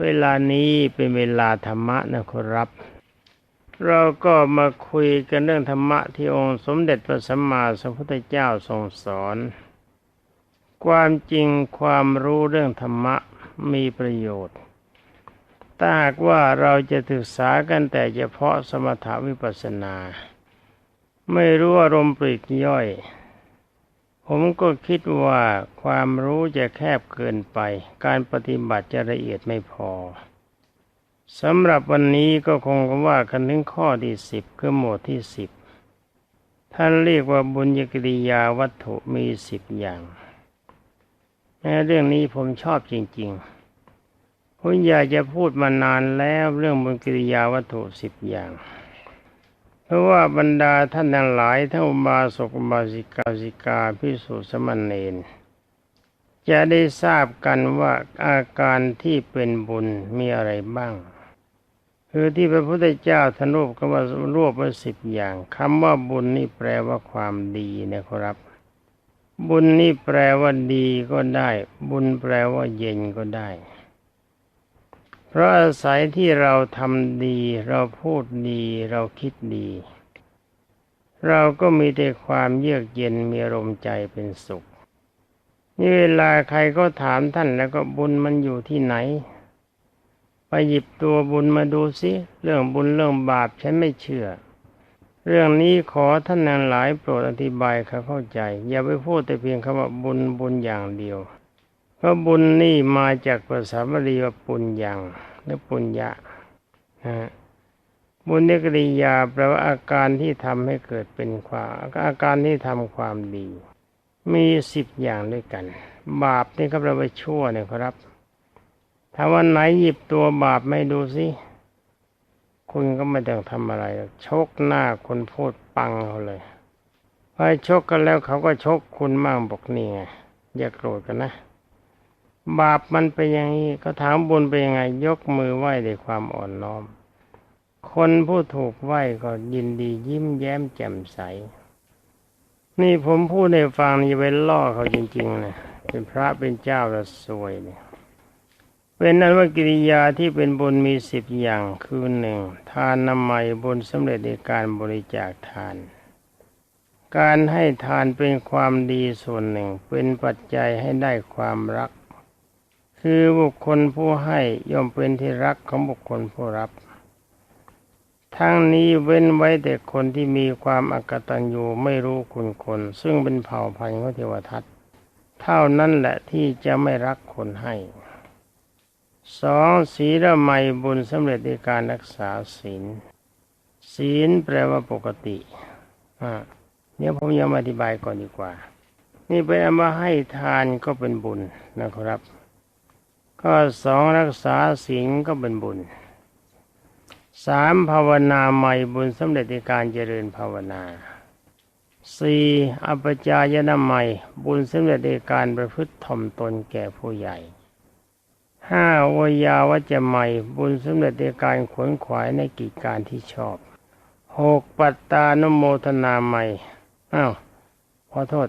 เวลานี้เป็นเวลาธรรมะนะครับ เราก็มาคุยกันเรื่องธรรมะที่องค์สมเด็จพระสัมมาสัมพุทธเจ้าทรงสอน ความจริงความรู้เรื่องธรรมะมีประโยชน์ ถ้าหากว่าเราจะศึกษากันแต่เฉพาะสมถาวิปัสสนา ไม่รู้อารมณ์ปลีกย่อย ผมก็คิดว่าความรู้จะแคบเกินไป การปฏิบัติจะละเอียดไม่พอสำหรับวันนี้ก็คงว่ากันถึงข้อที่สิบคือหมวดที่สิบท่านเรียกว่าบุญญกิริยาวัตถุมีสิบอย่างแม้เรื่องนี้ผมชอบจริงๆผมอยากจะพูดมานานแล้วเรื่องบุญกิริยาวัตถุสิบอย่าง เพราะว่าบรรดาท่านทั้งหลายทั้งอุบาสกอุบาสิกาสิกาพิสุสมณเณรจะได้ทราบกันว่าอาการที่เป็นบุญมีอะไรบ้างคือที่พระพุทธเจ้าทนุบก็ว่ารวบมาสิบอย่างคำว่าบุญนี่แปลว่าความดีนะครับ บุญนี่แปลว่าดีก็ได้ บุญแปลว่าเย็นก็ได้ เพราะอาศัยที่เราทำดี เราพูดดี เราคิดดี เราก็มีแต่ความเยือกเย็นมีอารมณ์ใจเป็นสุขนี่เวลาใครก็ถามท่านแล้วก็บุญมันอยู่ที่ไหน ไปหยิบตัวบุญมาดูสิเรื่องบุญเรื่องบาปฉันไม่เชื่อ เรื่องนี้ขอท่านนั้นหลายโปรดอธิบายเขาเข้าใจ อย่าไปพูดแต่เพียงคำว่าบุญบุญอย่างเดียว พระบุญนี่มาจากภาษาบาลีว่าปุญญังหรือปุญญะนะบุญนิกริยาแปลว่าอาการที่ทำให้เกิดเป็นความอาการที่ทำความดี มีสิบอย่างด้วยกัน บาปนี่ครับเราไปชั่วเนี่ยครับ ถ้าวันไหนหยิบตัวบาปไม่ดูสิคุณก็ไม่ต้องทำอะไรชกหน้าคนพูดปังเขาเลยพอชกกันแล้วเขาก็ชกคุณมั่งบอกนี่ไงอย่าโกรธกันนะ บาปมันเป็นอย่างนี้ก็ถามบุญเป็นยังไง ยกมือไหว้ด้วยความอ่อนน้อม คนผู้ถูกไหว้ก็ยินดียิ้มแย้มแจ่มใส นี่ผมพูดในฟังนี่ไปล่อเขาจริงๆนะเป็นพระเป็นเจ้าระสวยเนี่ยเป็นนั้นว่ากิริยาที่เป็นบุญมีสิบอย่างคือหนึ่งทานนำใหม่บุญสำเร็จในการบริจาคทาน การให้ทานเป็นความดีส่วนหนึ่ง เป็นปัจจัยให้ได้ความรัก คือบุคคลผู้ให้ย่อมเป็นที่รักของบุคคลผู้รับ ทั้งนี้เว้นไว้แต่คนที่มีความอกตัญญูไม่รู้คุณคน ซึ่งเป็นเผ่าพันธุ์ของเทวทัตเท่านั้นแหละที่จะไม่รักคนให้สองศีลไม่บุญสำเร็จในการรักษาศีล ศีลแปลว่าปกติอ่าเนี่ยผมยังอธิบายก่อนดีกว่า นี่ไปเอามาให้ทานก็เป็นบุญนะครับ ก็สองรักษาศีลก็เป็นบุญสามภาวนาใหม่บุญสำเร็จในการเจริญภาวนาสี่อปจายนาใหม่บุญสำเร็จในการประพฤติถ่อมตนแก่ผู้ใหญ่ห้าวยาวัจใหม่บุญสำเร็จในการขวนขวายในกิจการที่ชอบหกปัตตานโมทนาใหม่อ้าวขอโทษ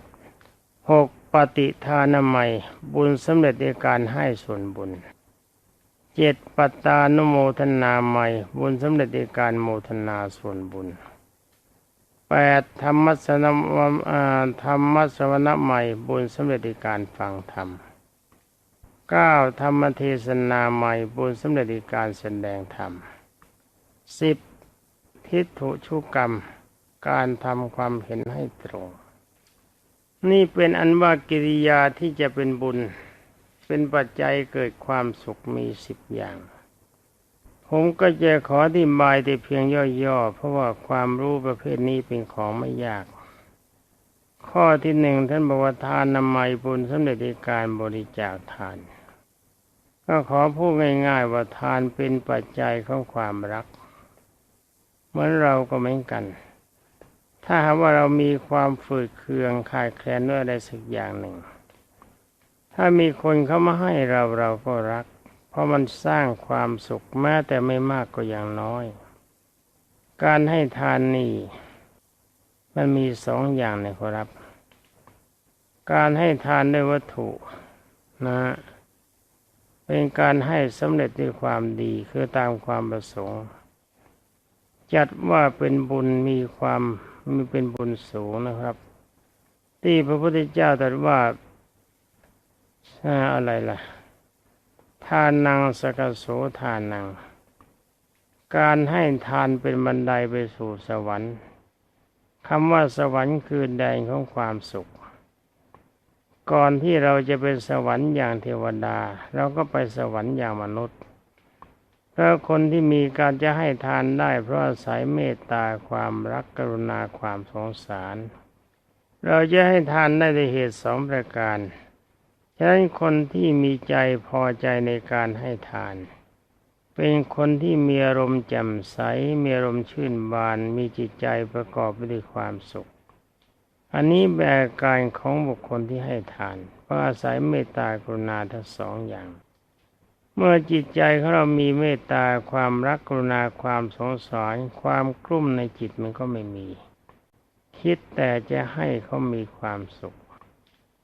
หก ปฏิทานใหม่บุญสำเร็จในการให้ส่วนบุญเจ็ดปัตตานโมทนาใหม่บุญสำเร็จในการโมทนาส่วนบุญแปดธรรมสนธรรมสวนใหม่บุญสำเร็จในการฟังธรรมเก้าธรรมเทศนาใหม่บุญสำเร็จการแสดงธรรมสิบทิฏฐุชุกรรม การทำความเห็นให้ตรง นี่เป็นอันว่ากิริยาที่จะเป็นบุญ เป็นปัจจัยเกิดความสุขมีสิบอย่าง ผมก็จะขออธิบายแต่เพียงย่อๆ เพราะว่าความรู้ประเภทนี้เป็นของไม่ยาก ข้อที่หนึ่งท่านบอกว่าทานนำไมบุญสำเร็จในการบริจาคทาน ก็ขอพูดง่ายๆว่าทานเป็นปัจจัยของความรัก เหมือนเราก็เหมือนกัน ถ้าหากว่าเรามีความฝืดเคืองขายแคลนด้วยอะไรสักอย่างหนึ่ง ถ้ามีคนเขามาให้เราเราก็รัก เพราะมันสร้างความสุขแม้แต่ไม่มากก็อย่างน้อย การให้ทานนี่มันมีสองอย่างนะครับ การให้ทานด้วยวัตถุนะเป็นการให้สำเร็จด้วยความดีคือตามความประสงค์ จัดว่าเป็นบุญมีความ มีเป็นบุญสูงนะครับ ที่พระพุทธเจ้าตรัสว่าอะไรล่ะ ทานนังสกโสทานนังการให้ทานเป็นบันไดไปสู่สวรรค์คำว่าสวรรค์คือแดนของความสุข ก่อนที่เราจะเป็นสวรรค์อย่างเทวดา เราก็ไปสวรรค์อย่างมนุษย์ เพราะคนที่มีการจะให้ทานได้ เพราะอาศัยเมตตาความรักกรุณาความสงสาร เราจะให้ทานได้ด้วยเหตุสองประการฉะนั้นคนที่มีใจพอใจในการให้ทาน เป็นคนที่มีอารมณ์แจ่มใสมีอารมณ์ชื่นบาน มีจิตใจประกอบไปด้วยความสุข อันนี้แบบการของบุคคลที่ให้ทานเพราะอาศัยเมตตากรุณาทั้งสองอย่าง เมื่อจิตใจของเรามีเมตตาความรักกรุณาความสงสารความกลุ้มในจิตมันก็ไม่มี คิดแต่จะให้เขามีความสุข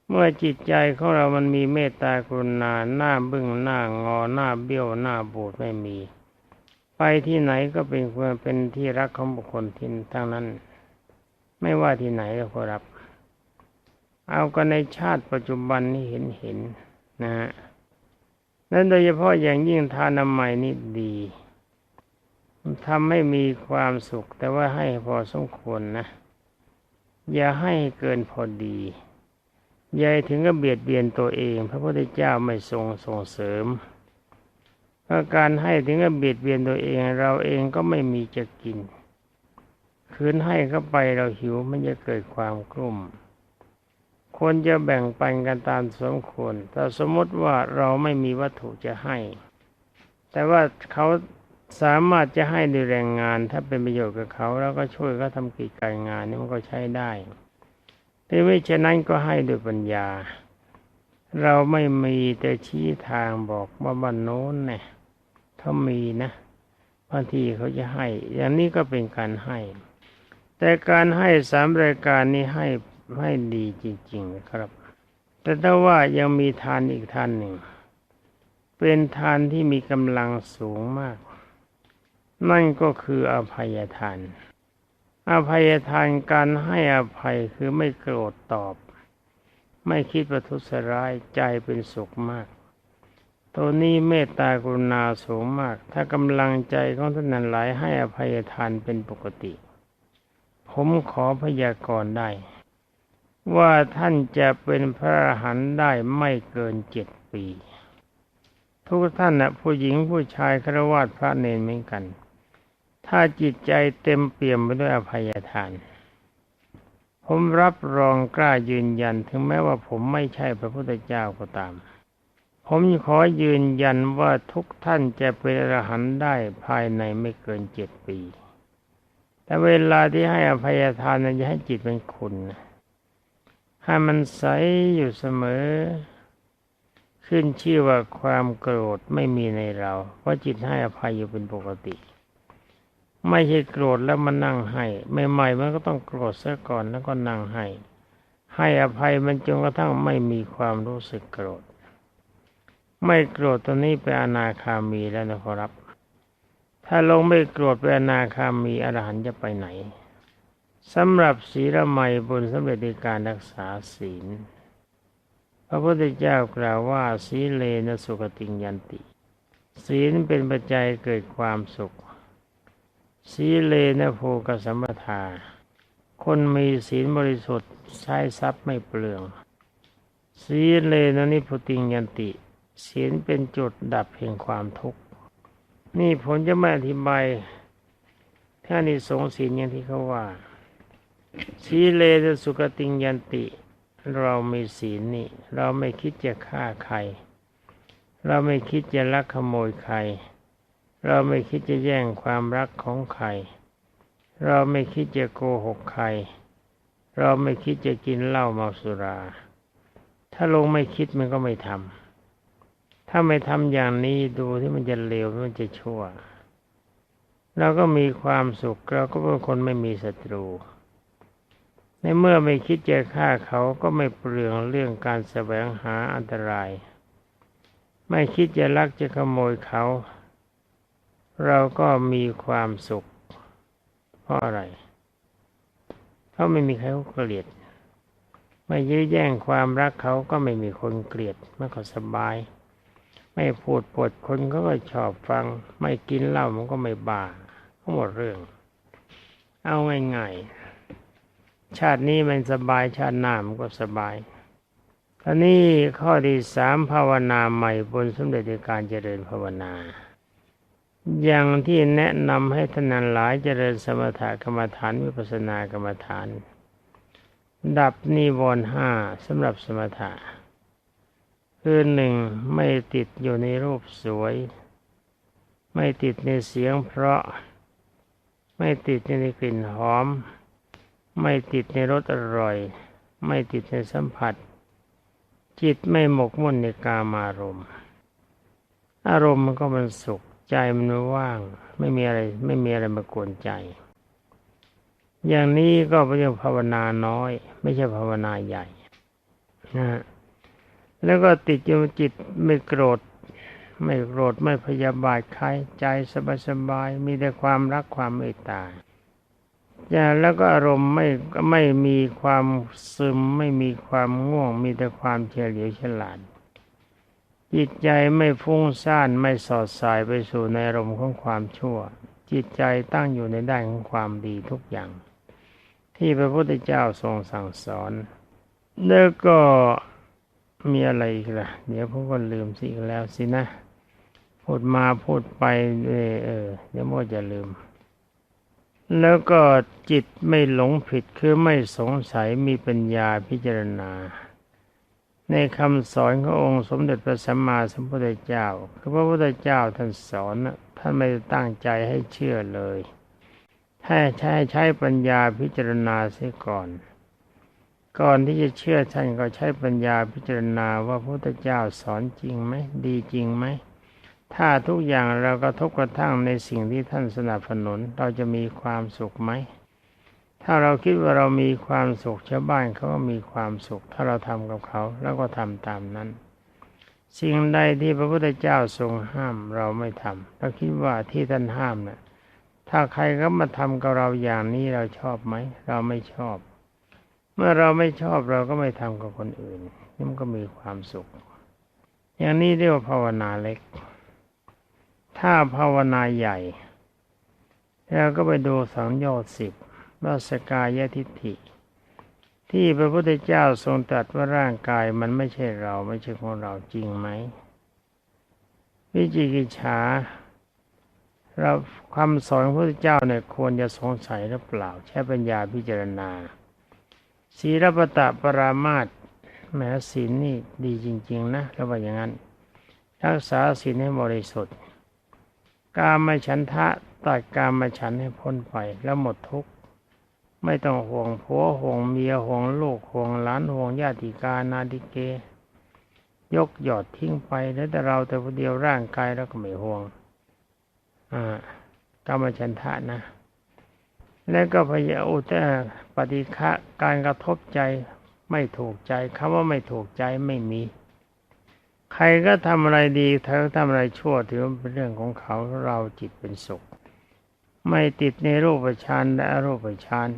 เมื่อจิตใจของเรามันมีเมตตากรุณาหน้าบึ้งหน้างอหน้าเบี้ยวหน้าบูดไม่มี ไปที่ไหนก็เป็นควรเป็นที่รักของบุคคลทินทั้งนั้น ไม่ว่าที่ไหนก็ขอรับ เอากันในชาติปัจจุบันนี้เห็นเห็นนะฮะ นั้นโดยเฉพาะอย่างยิ่งทานนามัยนี่ดีทำให้มีความสุข แต่ว่าให้พอสมควรนะ อย่าให้เกินพอดียายถึงกับเบียดเบียนตัวเอง พระพุทธเจ้าไม่ทรงส่งเสริมเพราะการให้ถึงกับเบียดเบียนตัวเอง เราเองก็ไม่มีจะกิน คืนให้เข้าไปเราหิวมันจะเกิดความกลุ่ม ควรจะแบ่งปันกันตามสมควรแต่สมมติว่าเราไม่มีวัตถุจะให้ แต่ว่าเขาสามารถจะให้ด้วยแรงงาน ถ้าเป็นประโยชน์กับเขา แล้วก็ช่วยเขาทำกิจการงานนี่มันก็ใช้ได้แต่ไม่เช่นนั้นก็ให้ด้วยปัญญา เราไม่มีแต่ชี้ทางบอกว่าบ้านโน้นเนี่ยเขามีนะบางทีเขาจะให้ อย่างนี้ก็เป็นการให้ แต่การให้สามรายการนี้ให้ ให้ดีจริง ๆ ครับ แต่ถ้าว่ายังมีทานอีกทานหนึ่ง เป็นทานที่มีกำลังสูงมาก นั่นก็คืออภัยทาน อภัยทานการให้อภัยคือไม่โกรธตอบ ไม่คิดประทุษร้ายใจเป็นสุขมากตัวนี้เมตตากรุณาสูงมาก ถ้ากำลังใจของท่านนั้นหลายให้อภัยทานเป็นปกติ ผมขอพยากรณ์ได้ ว่าท่านจะเป็นพระอรหันต์ได้ไม่เกินเจ็ดปี ทุกท่านนะผู้หญิงผู้ชายครวาสพระเนรเหมือนกัน ถ้าจิตใจเต็มเปี่ยมไปด้วยอภัยทาน ผมรับรองกล้ายืนยันถึงแม้ว่าผมไม่ใช่พระพุทธเจ้าก็ตาม ผมขอยืนยันว่าทุกท่านจะเป็นอรหันต์ได้ภายในไม่เกินเจ็ดปี แต่เวลาที่ให้อภัยทานนั้นจะให้จิตเป็นคุณ ให้มันใสอยู่เสมอ ขึ้นชื่อว่าความโกรธไม่มีในเรา เพราะจิตให้อภัยอยู่เป็นปกติ ไม่ใช่โกรธแล้วมานั่งให้ใหม่ๆมันก็ต้องโกรธซะก่อนแล้วก็นั่งให้ ให้อภัยมันจนกระทั่งไม่มีความรู้สึกโกรธ ไม่โกรธตัวนี้เป็นอนาคามีแล้วนะครับถ้าลงไม่โกรธเป็นอนาคามีอรหันต์จะไปไหน สำหรับศีลใหม่บนสำเร็จในการรักษาศีล พระพุทธเจ้ากล่าวว่าศีเลนะสุขติงยันติ ศีลเป็นปัจจัยเกิดความสุขสีเลนะโภกสัมปทา คนมีศีลบริสุทธิ์ใช้ทรัพย์ไม่เปลืองสีเลนะนิพุติงยันติ ศีลเป็นจุดดับแห่งความทุกข์ นี่ผมจะไม่อธิบายถ้านี่สงศีลอย่างที่เขาว่า สีเลสุกติงยันติ เรามีศีลนี่ เราไม่คิดจะฆ่าใคร เราไม่คิดจะลักขโมยใคร เราไม่คิดจะแย่งความรักของใคร เราไม่คิดจะโกหกใคร เราไม่คิดจะกินเหล้าเมาสุรา ถ้าลงไม่คิดมันก็ไม่ทำถ้าไม่ทำอย่างนี้ดูที่มันจะเลวมันจะชั่วเราก็มีความสุขเราก็เป็นคนไม่มีศัตรู ในเมื่อไม่คิดจะฆ่าเขาก็ไม่เปลืองเรื่องการแสวงหาอันตราย ไม่คิดจะลักจะขโมยเขา เราก็มีความสุข เพราะอะไร เพราะไม่มีใครเขาเกลียด ไม่ยื้อแย่งความรักเขาก็ไม่มีคนเกลียดมันก็สบาย ไม่พูดปดคนเขาก็ชอบฟัง ไม่กินเหล้ามันก็ไม่บ้าทั้งหมดเรื่อง เอาง่ายๆ ชาตินี้มันสบายชาติหน้ามันก็สบายท่านี้ข้อที่สามภาวนาใหม่บนสมเด็จการเจริญภาวนา อย่างที่แนะนำให้ท่านนันหลายเจริญสมถกรรมฐานวิปัสสนากรรมฐาน ดับนิวรณ์ห้าสำหรับสมถะคือหนึ่งไม่ติดอยู่ในรูปสวย ไม่ติดในเสียงเพราะ ไม่ติดในกลิ่นหอม ไม่ติดในรสอร่อย ไม่ติดในสัมผัส จิตไม่หมกมุ่นในกามารมณ์ อารมณ์มันก็มันสุขใจมันว่าง ไม่มีอะไรไม่มีอะไรมากวนใจ อย่างนี้ก็เป็นภาวนาน้อย ไม่ใช่ภาวนาใหญ่นะแล้วก็ติดอยู่จิตไม่โกรธ ไม่โกรธไม่พยาบาทใครใจสบายๆมีแต่ความรักความเมตตา อย่าแล้วก็อารมณ์ไม่ไม่มีความซึมไม่มีความง่วง มีแต่ความเฉลียวฉลาด จิตใจไม่ฟุ้งซ่านไม่สอดสายไปสู่ในอารมณ์ของความชั่ว จิตใจตั้งอยู่ในด้านของความดีทุกอย่าง ที่พระพุทธเจ้าทรงสั่งสอน แล้วก็มีอะไรอีกล่ะ เดี๋ยวผมก็ลืมสิอีกแล้วสินะ พูดมาพูดไปเออเออเดี๋ยวโมจะลืม แล้วก็จิตไม่หลงผิดคือไม่สงสัยมีปัญญาพิจารณา ในคำสอนขององค์สมเด็จพระสัมมาสัมพุทธเจ้า คือพระพุทธเจ้าท่านสอนท่านไม่ตั้งใจให้เชื่อเลยถ้าใช้ใช้ปัญญาพิจารณาเสียก่อน ก่อนที่จะเชื่อท่านก็ใช้ปัญญาพิจารณาว่าพระพุทธเจ้าสอนจริงไหมดีจริงไหม ถ้าทุกอย่างเราก็ทบกระทั่งในสิ่งที่ท่านสนับสนุน เราจะมีความสุขไหม ถ้าเราคิดว่าเรามีความสุขชาวบ้านเขาก็มีความสุข ถ้าเราทำกับเขาแล้วก็ทำตามนั้น สิ่งใดที่พระพุทธเจ้าทรงห้ามเราไม่ทำเราคิดว่าที่ท่านห้ามนะ่ะถ้าใครก็มาทำกับเราอย่างนี้เราชอบไหม เราไม่ชอบ เมื่อเราไม่ชอบเราก็ไม่ทำกับคนอื่นนี่มันก็มีความสุข อย่างนี้เรียกว่าภาวนาเล็ก ถ้าภาวนาใหญ่เราก็ไปดูสังโยชน์สิบว่าสกายทิฏฐิ ที่พระพุทธเจ้าทรงตรัสว่าร่างกายมันไม่ใช่เราไม่ใช่ของเราจริงไหม วิจิกิจฉาเราคำสอนพระพุทธเจ้าเนี่ยควรจะสงสัยหรือเปล่า ใช้ปัญญาพิจารณาศีรปตะปรามาตแม้ศีลนี่ดีจริง ๆ นะแล้วว่าอย่างนั้น รักษาศีลให้บริสุทธิ์ กามฉันทะตัดกามฉันให้พ้นไปแล้วหมดทุกข์ไม่ต้องห่วงผัวห่วงเมียห่วงลูกห่วงหลานห่วงญาติกานาดิเก ยกหยอดทิ้งไปแล้วแต่เราแต่คนเดียวร่างกายแล้วก็ไม่ห่วง อ่ากามฉันทะนะ แล้วก็พยาอุตปฏิฆะการกระทบใจไม่ถูกใจคำว่าไม่ถูกใจไม่มี ใครก็ทำอะไรดีเธอทำอะไรชั่วถือเป็นเรื่องของเขาเราจิตเป็นสุข ไม่ติดในรูปฌานและอรูปฌาน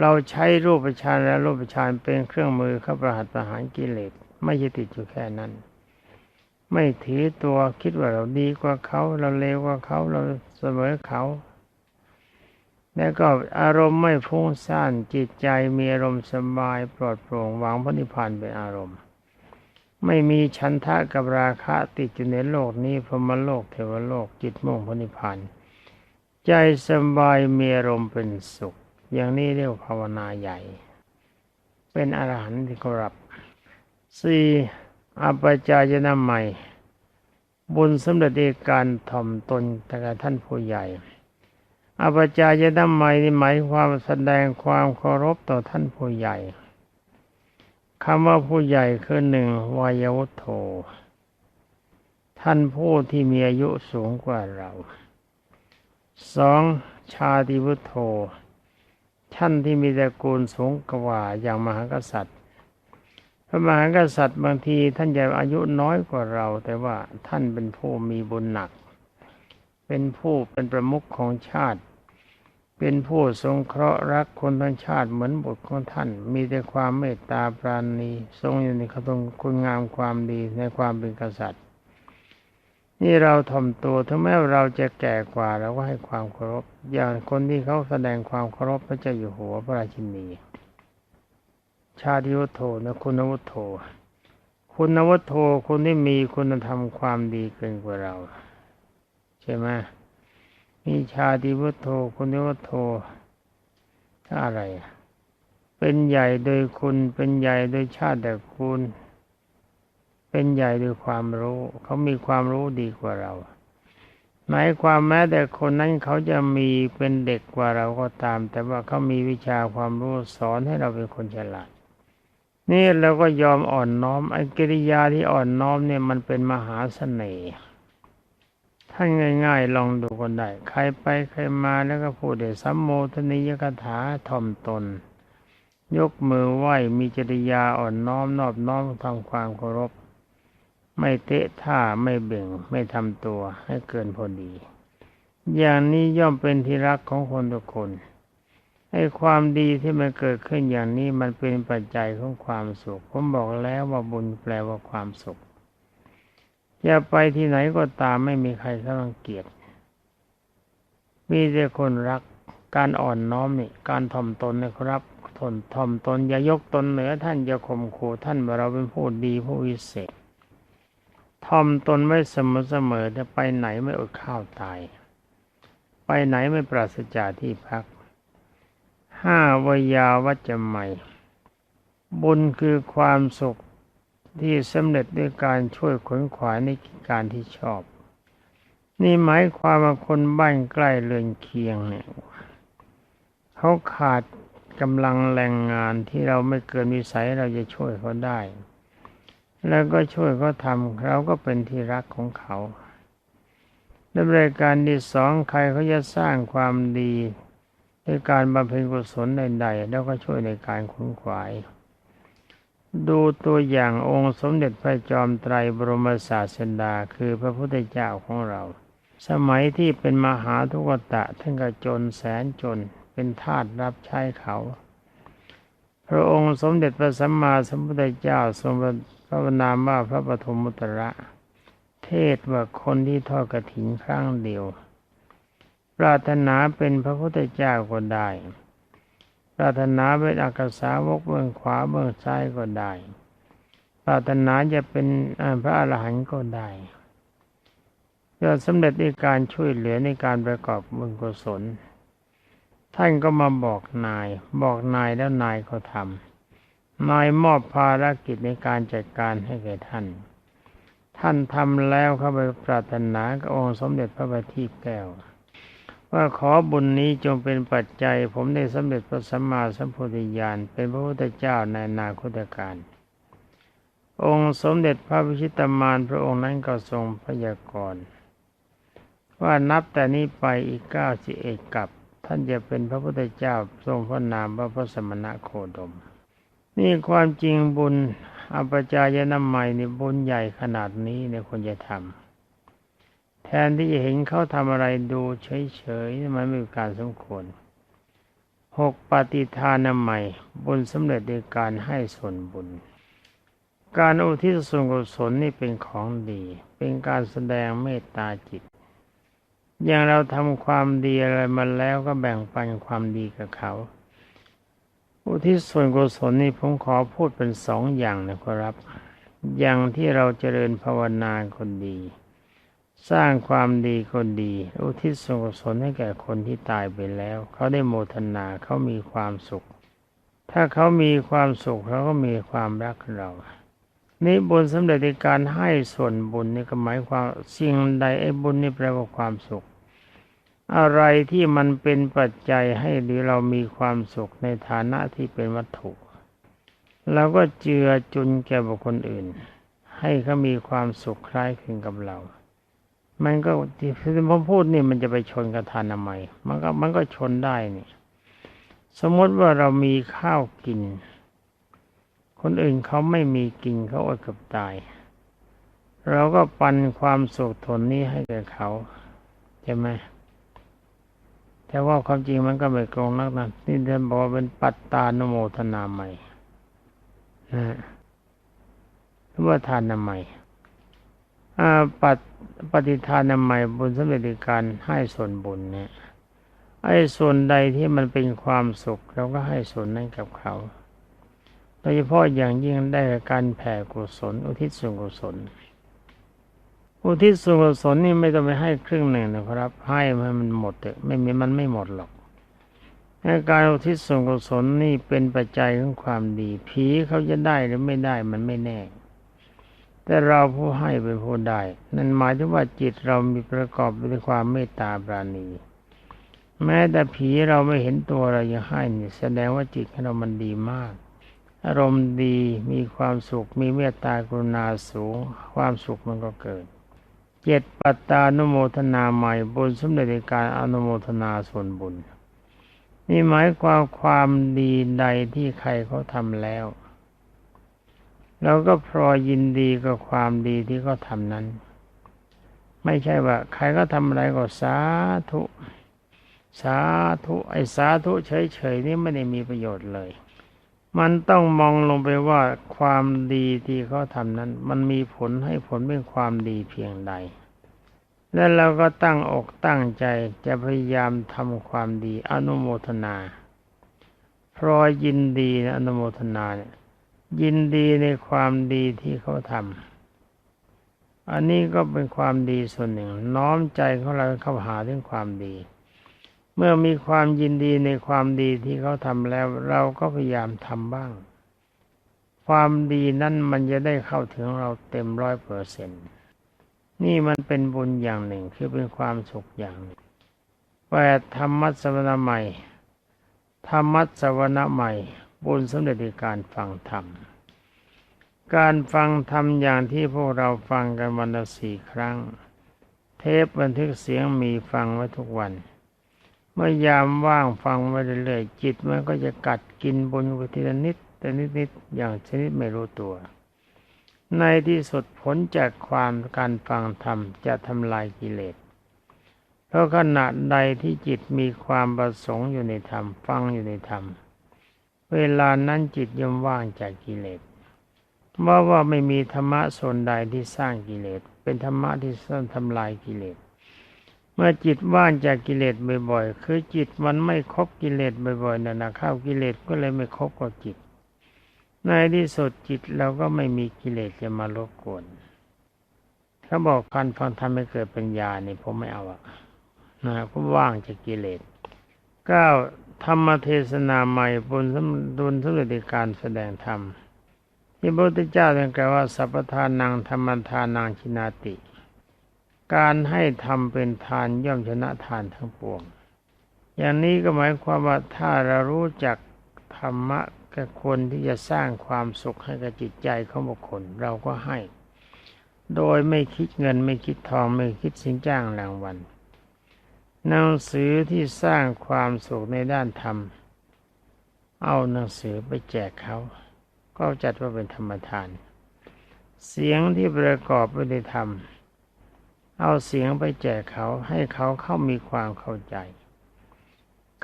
เราใช้รูปฌานและรูปฌานเป็นเครื่องมือเข้าประหัตประหารกิเลสไม่ใช่ติดอยู่แค่นั้น ไม่ถือตัวคิดว่าเราดีกว่าเขา เราเลวกว่าเขาเราเสมอเขา แล้วก็อารมณ์ไม่ฟุ้งซ่านจิตใจมีอารมณ์สบายปลอดโปร่งวางพระนิพพานเป็นอารมณ์ ไม่มีฉันทะกับราคะติดอยู่ในโลกนี้พรมโลกเทวโลกจิตมุ่งพระนิพพานใจสบายมีอารมณ์เป็นสุข อย่างนี้เรียกภาวนาใหญ่ เป็นอรหันต์ที่รับสี่อปจายนาใหม่บุญสำเร็จในการถ่อมตนแต่กับท่านผู้ใหญ่อปจายนาใหม่นี่หมายความแสดงความเคารพต่อท่านผู้ใหญ่ คำว่าผู้ใหญ่คือหนึ่งวายวุฒโธท่านผู้ที่มีอายุสูงกว่าเราสองชาติวุฒโธท่านที่มีตระกูลสูงกว่าอย่างมหากษัตริย์ พระมหากษัตริย์บางทีท่านจะอายุน้อยกว่าเรา แต่ว่าท่านเป็นผู้มีบุญหนัก เป็นผู้เป็นประมุขของชาติ เป็นผู้สงเคราะห์รักคนทั้งชาติเหมือนบุตรของท่าน มีแต่ความเมตตาปราณี ทรงอยู่ในขตงคุณงามความดีในความเป็นกษัตริย์ นี่เราถ่อมตัวถึงแม้ว่าเราจะแก่กว่าเราก็ให้ความเคารพ อย่างคนที่เขาแสดงความเคารพพระเจ้าอยู่หัวพระราชินี ชาติวุฒโธนะคุณวุฒโธคุณวุฒโธคนที่มีคุณธรรมความดีเกินกว่าเรา ใช่ไหม มีชาติวุฒโธคุณวุฒโธอะไร เป็นใหญ่โดยคุณเป็นใหญ่โดยชาติแต่คุณ เป็นใหญ่โดยความรู้เขามีความรู้ดีกว่าเราหมายความแม้แต่คนนั้นเขาจะมีเป็นเด็กกว่าเราก็ตาม แต่ว่าเขามีวิชาความรู้สอนให้เราเป็นคนฉลาดนี่เราก็ยอมอ่อนน้อมไอ้กิริยาที่อ่อนน้อมเนี่ยมันเป็นมหาเสน่ห์ ท่านง่าย ๆ ลองดูกันได้ ใครไปใครมาแล้วก็พูดเดสัมโมทนิยกถาถ่อมตน ยกมือไหว้มีจริยาอ่อนน้อมนอบน้อมทำความเคารพ ไม่เตะท่าไม่เบ่ง ไม่ทำตัวให้เกินพอดี อย่างนี้ย่อมเป็นที่รักของคนทุกคนให้ความดีที่มันเกิดขึ้นอย่างนี้มันเป็นปัจจัยของความสุข ผมบอกแล้วว่าบุญแปลว่าความสุข จะไปที่ไหนก็ตามไม่มีใครเขารังเกียจมีแต่คนรักการอ่อนน้อมนี่ การถ่อมตนนะครับทนถ่อมตนอย่ายกตนเหนือท่านอย่าข่มขู่ท่านว่าเราเป็นผู้ดีผู้วิเศษถ่อมตนไว้เสมอเสมอจะไปไหนไม่อดข้าวตาย ไปไหนไม่ปราศจากที่พัก ห้าวยาวัจจะใหม่ บุญคือความสุข ที่สำเร็จด้วยการช่วยขนขวายในกิจการที่ชอบ นี่หมายความว่าคนบ้านใกล้เรือนเคียงเนี่ยเขาขาดกำลังแรงงานที่เราไม่เกินวิสัยเราจะช่วยเขาได้ แล้วก็ช่วยเขาทำเราก็เป็นที่รักของเขาในรายการที่สองใครเขาจะสร้างความดีด้วยการบำเพ็ญกุศลใดๆแล้วก็ช่วยในการขนขวาย ดูตัวอย่างองค์สมเด็จพระจอมไตรบรมศาสดาคือพระพุทธเจ้าของเรา สมัยที่เป็นมหาทุกตะท่านก็จนแสนจนเป็นทาสรับใช้เขา พระองค์สมเด็จพระสัมมาสัมพุทธเจ้าทรงพระนามว่าพระปฐมมุตระ เทศว่าคนที่ทอดกระถินครั้งเดียว ปรารถนาเป็นพระพุทธเจ้าก็ได้ ปรารถนาเป็นอักษาวกเบื้องขวาเบื้องซ้ายก็ได้ ปรารถนาจะเป็นพระอรหันต์ก็ได้จะสำเร็จในการช่วยเหลือในการประกอบบุญกุศล ท่านก็มาบอกนาย บอกนายแล้วนายก็ทำนายมอบภารกิจในการจัดการให้แก่ท่าน ท่านทำแล้วเข้าไปปรารถนากับองค์สมเด็จพระบัณฑิตแก้ว ว่าขอบุญนี้จงเป็นปัจจัย ผมได้สำเร็จพระสัมมาสัมพุทธญาณเป็นพระพุทธเจ้าในนาคตการองค์สมเด็จพระวิชิตามานพระองค์นั้นก็ทรงพยากรณ์ว่านับแต่นี้ไปอีกเก้าสิบเอ็ดกับ ท่านจะเป็นพระพุทธเจ้าทรงพระนามว่าพระสมณะโคดม นี่ความจริงบุญอปจายนามัยนี่บุญใหญ่ขนาดนี้ในคนจะทำ แทนที่จะเห็นเขาทำอะไรดูเฉยๆมันไม่มีการสมควรหกปฏิทานใหม่บุญสำเร็จโดยการให้ส่วนบุญ การอุทิศส่วนกุศลนี่เป็นของดี เป็นการแสดงเมตตาจิต อย่างเราทำความดีอะไรมาแล้วก็แบ่งปันความดีกับเขา อุทิศส่วนกุศลนี่ผมขอพูดเป็นสองอย่างนะครับ อย่างที่เราเจริญภาวนาคนดี สร้างความดีคนดี อุทิศส่วนกุศลให้แก่คนที่ตายไปแล้ว เขาได้โมทนาเขามีความสุข ถ้าเขามีความสุขเขาก็มีความรักเรา นี่บุญสำเร็จในการให้ส่วนบุญนี่ก็หมายความสิ่งใดไอ้บุญนี่แปลว่าความสุข อะไรที่มันเป็นปัจจัยให้หรือเรามีความสุขในฐานะที่เป็นวัตถุเราก็เจือจุนแก่บุคคลอื่น ให้เขามีความสุขคล้ายคลึงกับเรา มันก็ที่ผมพูดนี่มันจะไปชนกับทานทำไมมันก็มันก็ชนได้นี่สมมติว่าเรามีข้าวกิน คนอื่นเขาไม่มีกินเขาอดกับตาย เราก็ปันความสุขทนนี้ให้แก่เขาใช่ไหมแต่ว่าความจริงมันก็ไม่ตรงนักนะนี่ท่านบอกว่าเป็นปัตตานุโมทนาใหม่นะหรือว่าทานนาใหม่ ปัดปฏิทานใหม่บุญสำเร็จการให้ส่วนบุญเนี่ยไอ้ส่วนใดที่มันเป็นความสุขเราก็ให้ส่วนนั้นกับเขาโดยเฉพาะอย่างยิ่งได้การแผ่กุศล อุทิศส่วนกุศล อุทิศส่วนกุศลนี่ไม่ต้องไปให้ครึ่งหนึ่งนะครับ ให้มันมันหมดเถอะไม่มีมันไม่หมดหรอกการอุทิศส่วนกุศลนี่เป็นปัจจัยของความดีผีเขาจะได้หรือไม่ได้มันไม่แน่ แต่เราผู้ให้เป็นผู้ได้ นั่นหมายถึงว่าจิตเรามีประกอบด้วยความเมตตาปราณี แม้แต่ผีเราไม่เห็นตัวเรายังให้นี่แสดงว่าจิตของเรามันดีมาก อารมณ์ดีมีความสุข มีเมตตากรุณาสูง ความสุขมันก็เกิด เจ็ดปัตตานุโมทนาใหม่บุญสมเด็จการอนุโมทนาส่วนบุญ นี่หมายความความดีใดที่ใครเขาทำแล้ว เราก็พรอยินดีกับความดีที่เขาทำนั้น ไม่ใช่ว่า ใครก็ทำอะไรก็สาธุ สาธุไอ้สาธุเฉยๆนี่ไม่ได้มีประโยชน์เลย มันต้องมองลงไปว่าความดีที่เขาทำนั้น มันมีผลให้ผลเป็นความดีเพียงใดและเราก็ตั้งอกตั้งใจจะพยายามทำความดีอนุโมทนาพรอยยินดีนะอนุโมทนาเนี่ย ยินดีในความดีที่เขาทำอันนี้ก็เป็นความดีส่วนหนึ่ง น้อมใจของเราเข้าหาเรื่องความดี เมื่อมีความยินดีในความดีที่เขาทำแล้ว เราก็พยายามทำบ้าง ความดีนั้นมันจะได้เข้าถึงเราเต็มร้อยเปอร์เซ็นต์นี่มันเป็นบุญอย่างหนึ่งคือเป็นความสุขอย่างหนึ่งแปดธรรมัสวนาใหม่ธรรมัสวนาใหม่ บุญสำเร็จในการฟังธรรม การฟังธรรมอย่างที่พวกเราฟังกันวันละสี่ครั้ง เทปบันทึกเสียงมีฟังไว้ทุกวัน เมื่อยามว่างฟังไปเรื่อยๆจิตมันก็จะกัดกินบนวิทีนิดแต่นิดๆอย่างชนิดไม่รู้ตัว ในที่สุดผลจากความการฟังธรรมจะทำลายกิเลสเพราะขณะใดที่จิตมีความประสงค์อยู่ในธรรมฟังอยู่ในธรรม เวลานั้นจิตย่อมว่างจากกิเลสเมื่อว่าไม่มีธรรมะส่วนใดที่สร้างกิเลส เป็นธรรมะที่สร้างทำลายกิเลส เมื่อจิตว่างจากกิเลสบ่อยๆ คือจิตมันไม่คบกิเลสบ่อยๆนั่นนะข้าวกิเลสก็เลยไม่คบกับจิต ในที่สุดจิตเราก็ไม่มีกิเลสจะมารบกวนเขาบอกการฟังธรรมให้เกิดปัญญานี่ผมไม่เอาอะนะก็ว่างจากกิเลสเก้า ธรรมเทศนาใหม่บุญสมดุลสมเด็จการแสดงธรรมที่พระพุทธเจ้าตรัสกล่าวว่าสัพพทานังธรรมทานังชินาติ การให้ทำเป็นทานย่อมชนะทานทั้งปวง อย่างนี้ก็หมายความว่าถ้าเรารู้จักธรรมะกับคนที่จะสร้างความสุขให้กับจิตใจของบุคคลเราก็ให้ โดยไม่คิดเงินไม่คิดทองไม่คิดสินจ้างรางวัล หนังสือที่สร้างความสุขในด้านธรรม เอาหนังสือไปแจกเขา ก็จัดว่าเป็นธรรมทาน เสียงที่ประกอบไปด้วยธรรม เอาเสียงไปแจกเขาให้เขาเข้ามีความเข้าใจ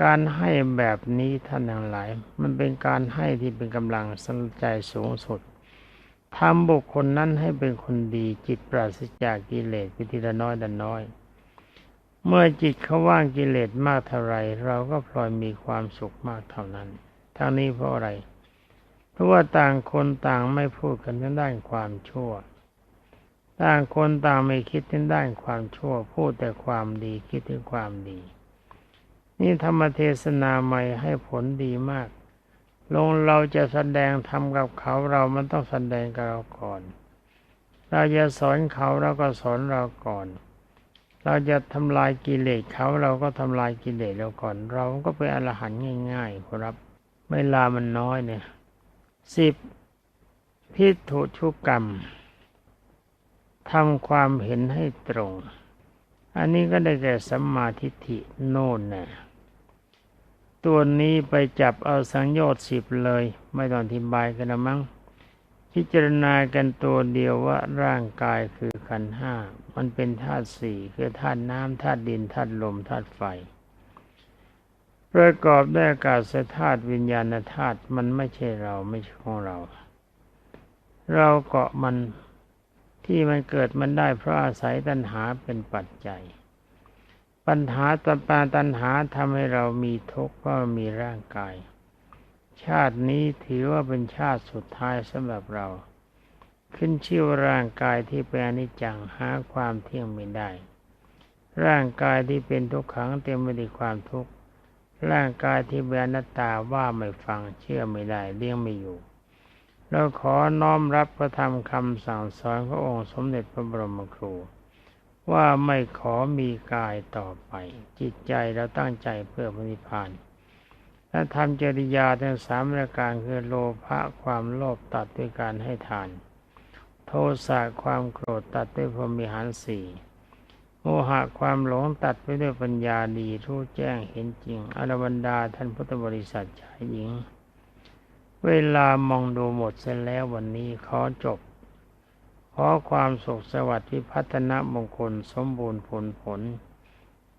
การให้แบบนี้ท่านทั้งหลาย มันเป็นการให้ที่เป็นกำลังสนใจสูงสุดทำบุคคลนั้นให้เป็นคนดีจิตปราศจากกิเลสพิทีละน้อยดันน้อย เมื่อจิตเขาว่างกิเลสมากเท่าไรเราก็พลอยมีความสุขมากเท่านั้นทั้งนี้เพราะอะไร เพราะว่าต่างคนต่างไม่พูดกันทางด้านความชั่ว ต่างคนต่างไม่คิดถึงด้านความชั่ว พูดแต่ความดีคิดถึงความดี นี่ธรรมเทศนาใหม่ให้ผลดีมาก ลงเราจะแสดงทำกับเขาเรามันต้องแสดงกับเราก่อน เราจะสอนเขาเราก็สอนเราก่อน เราจะทำลายกิเลสเขาเราก็ทำลายกิเลสเราก่อน เราก็เป็นอรหันต์ง่าย ๆ ครับ เวลามันน้อยเนี่ยสิบพิถุชุกรรมทำความเห็นให้ตรง อันนี้ก็ได้แก่สัมมาทิฏฐิโน่นนะตัวนี้ไปจับเอาสังโยชน์สิบเลย ไม่ต้องอธิบายกันนะมั้ง พิจารณากันตัวเดียวว่าร่างกายคือขันห้า มันเป็นธาตุสี่คือธาตุน้ำธาตุดินธาตุลมธาตุไฟ ประกอบด้วยอากาศธาตุวิญญาณธาตุมันไม่ใช่เราไม่ใช่ของเรา เราเกาะมันที่มันเกิดมันได้เพราะอาศัยตัณหาเป็นปัจจัย ปัญหาตัปาตัณหาทำให้เรามีทุกข์เพราะมีร่างกาย ชาตินี้ถือว่าเป็นชาติสุดท้ายสำหรับเรา ขึ้นชื่อว่าร่างกายที่เป็นอนิจจังหาความเที่ยงไม่ได้ ร่างกายที่เป็นทุกขังเต็มไปด้วยความทุกข์ร่างกายที่เป็นอนัตตาว่าไม่ฟังเชื่อไม่ได้เลี้ยงไม่อยู่เราขอน้อมรับพระธรรมคำสั่งสอนขององค์สมเด็จพระบรมครู ว่าไม่ขอมีกายต่อไป จิตใจเราตั้งใจเพื่อพระนิพพาน และทำจริยาทั้งสามประการคือโลภะความโลภตัดด้วยการให้ทาน โทสะความโกรธตัดด้วยพรหมิหารสี่โมหะความหลงตัดไปด้วยปัญญาดีรู้แจ้งเห็นจริงอรบรรดาท่านพุทธบริษัทชายหญิง เวลามองดูหมดเสร็จแล้ววันนี้ขอจบ ขอความสุขสวัสดิ์พิพัฒนมงคลสมบูรณ์ผลผล